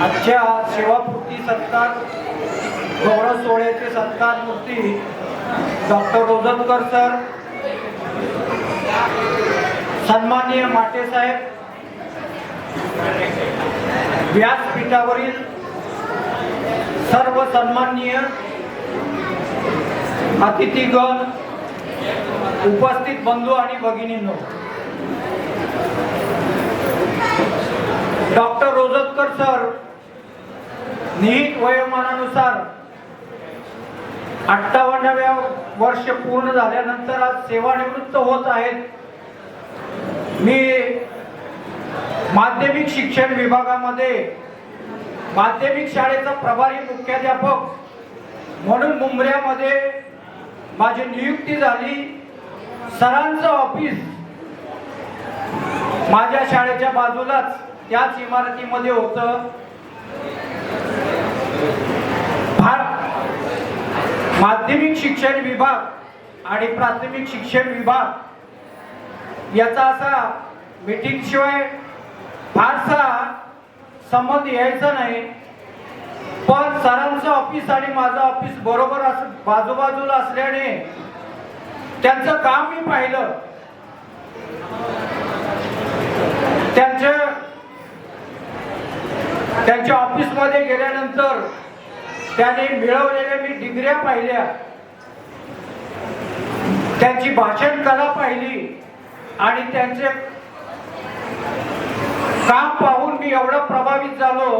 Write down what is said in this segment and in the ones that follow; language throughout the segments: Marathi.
आजच्या सेवापूर्ती सत्कार गौरव सोहळ्याचे सत्कार मूर्ती डॉक्टर रोजतकर सर सन्माननीय माटेसाहेब व्यासपीठावरील सर्व सन्माननीय अतिथीगण उपस्थित बंधू आणि भगिनींनो डॉक्टर रोजतकर सर निहित वयोमानानुसार अठ्ठावन्नाव्या वर्ष पूर्ण झाल्यानंतर आज सेवानिवृत्त होत आहेत. मी माध्यमिक शिक्षण विभागामध्ये माध्यमिक शाळेचा प्रभारी मुख्याध्यापक म्हणून मुंबऱ्यामध्ये माझी नियुक्ती झाली. सरांचं ऑफिस माझ्या शाळेच्या बाजूलाच त्याच इमारतीमध्ये होतं. भारत माध्यमिक शिक्षण विभाग आणि प्राथमिक शिक्षण विभाग याचा असा मीटिंग शिवाय फारसा संबंध यायचा नाही. पण सरांचं ऑफिस आणि माझं ऑफिस बरोबर अस बाजूबाजूला असल्याने त्यांचं काम मी पाहिलं. त्यांच्या त्यांच्या ऑफिसमध्ये गेल्यानंतर त्याने मिळवलेल्या मी डिग्र्या पाहिल्या. त्यांची भाषण कला पाहिली आणि त्यांचे काम पाहून मी एवढं प्रभावित झालो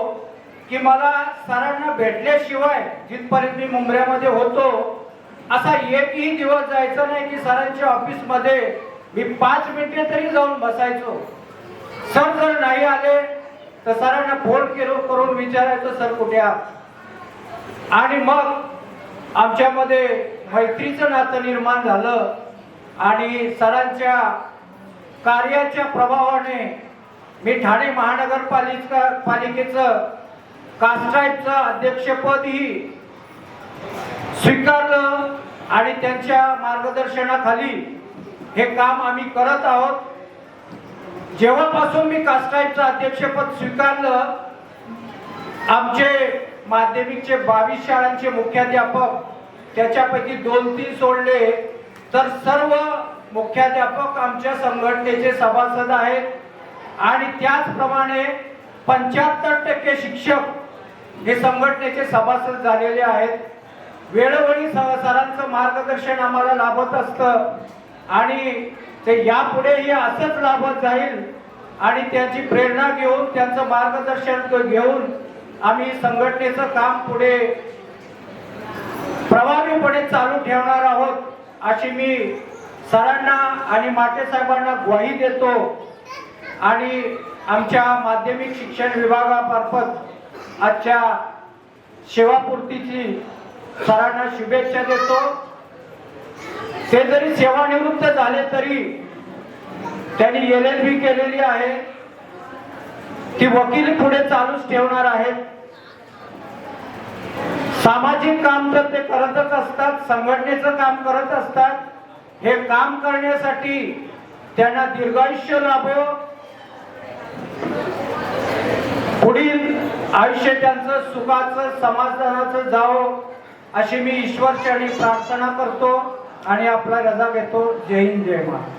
की मला सरांना भेटल्याशिवाय जिथपर्यंत मी मुंबऱ्यामध्ये होतो असा एकही दिवस जायचा नाही की सरांच्या ऑफिसमध्ये मी पाच मिनिटे तरी जाऊन बसायचो. सर जर नाही आले तर सरांना फोन केलो करून विचारायचं सर कुठे आहात? आणि मग आमच्यामध्ये मैत्रीचं नातं निर्माण झालं आणि सरांच्या कार्याच्या प्रभावाने मी ठाणे महानगरपालिका पालिकेचं कास्टाईपचं अध्यक्षपदही स्वीकारलं आणि त्यांच्या मार्गदर्शनाखाली हे काम आम्ही करत आहोत. जेव्हापासून मी कास्टाईपचं अध्यक्षपद स्वीकारलं आमचे माध्यमिकचे बावीस शाळांचे मुख्याध्यापक त्याच्यापैकी दोन तीन सोडले. तर सर्व मुख्याध्यापक आमच्या संघटनेचे सभासद आहेत. आणि त्याचप्रमाणे पंच्याहत्तर टक्के शिक्षक हे संघटनेचे सभासद झालेले आहेत. वेळोवेळी सरांचं मार्गदर्शन आम्हाला लाभत असतं. आणि ते यापुढेही असंच लाभत जाईल आणि त्याची प्रेरणा घेऊन त्यांचं मार्गदर्शन घेऊन आम्ही संघटनेचं काम पुढे प्रभावीपणे चालू ठेवणार आहोत अशी मी सरांना आणि माटे साहेबांना ग्वाही देतो. आणि आमच्या माध्यमिक शिक्षण विभागामार्फत आजच्या सेवापूर्तीची सरांना शुभेच्छा देतो. ते जरी सेवानिवृत्त झाले तरी त्यांनी एल एल बी केलेली आहे. ती वकील पुढे चालूच ठेवणार आहेत. सामाजिक काम तर ते करतच असतात संघटनेचं काम करत असतात. हे काम करण्यासाठी त्यांना दीर्घायुष्य लाभो. पुढील आयुष्य त्यांचं सुखाचं समाधानाचं जावं अशी मी ईश्वर प्रार्थना करतो. आणि आपला रजा घेतो जय हिंद जय महाराज